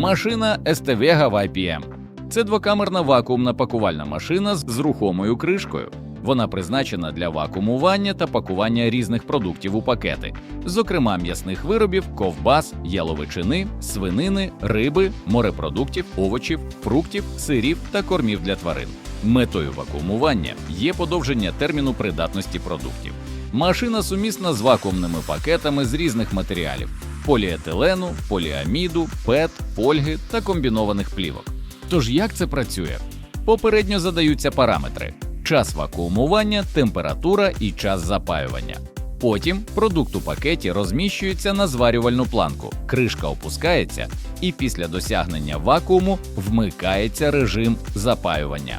Машина STVega YPM. Це двокамерна вакуумна пакувальна машина з рухомою кришкою. Вона призначена для вакуумування та пакування різних продуктів у пакети, зокрема м'ясних виробів, ковбас, яловичини, свинини, риби, морепродуктів, овочів, фруктів, сирів та кормів для тварин. Метою вакуумування є подовження терміну придатності продуктів. Машина сумісна з вакуумними пакетами з різних матеріалів: поліетилену, поліаміду, ПЕТ, фольги та комбінованих плівок. Тож як це працює? Попередньо задаються параметри: час вакуумування, температура і час запаювання. Потім продукт у пакеті розміщується на зварювальну планку, кришка опускається, і після досягнення вакууму вмикається режим запаювання.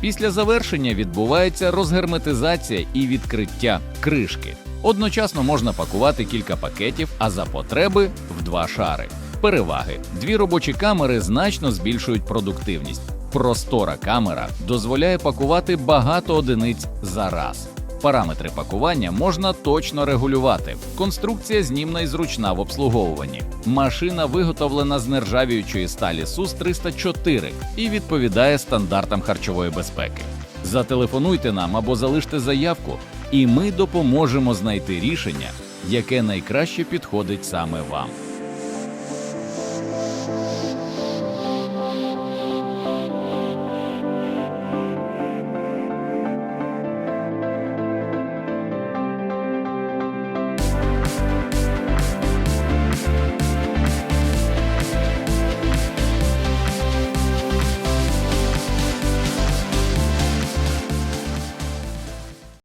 Після завершення відбувається розгерметизація і відкриття кришки. Одночасно можна пакувати кілька пакетів, а за потреби в два шари. Переваги: дві робочі камери значно збільшують продуктивність. Простора камера дозволяє пакувати багато одиниць за раз. Параметри пакування можна точно регулювати. Конструкція знімна і зручна в обслуговуванні. Машина виготовлена з нержавіючої сталі СУС 304 і відповідає стандартам харчової безпеки. Зателефонуйте нам або залиште заявку, і ми допоможемо знайти рішення, яке найкраще підходить саме вам.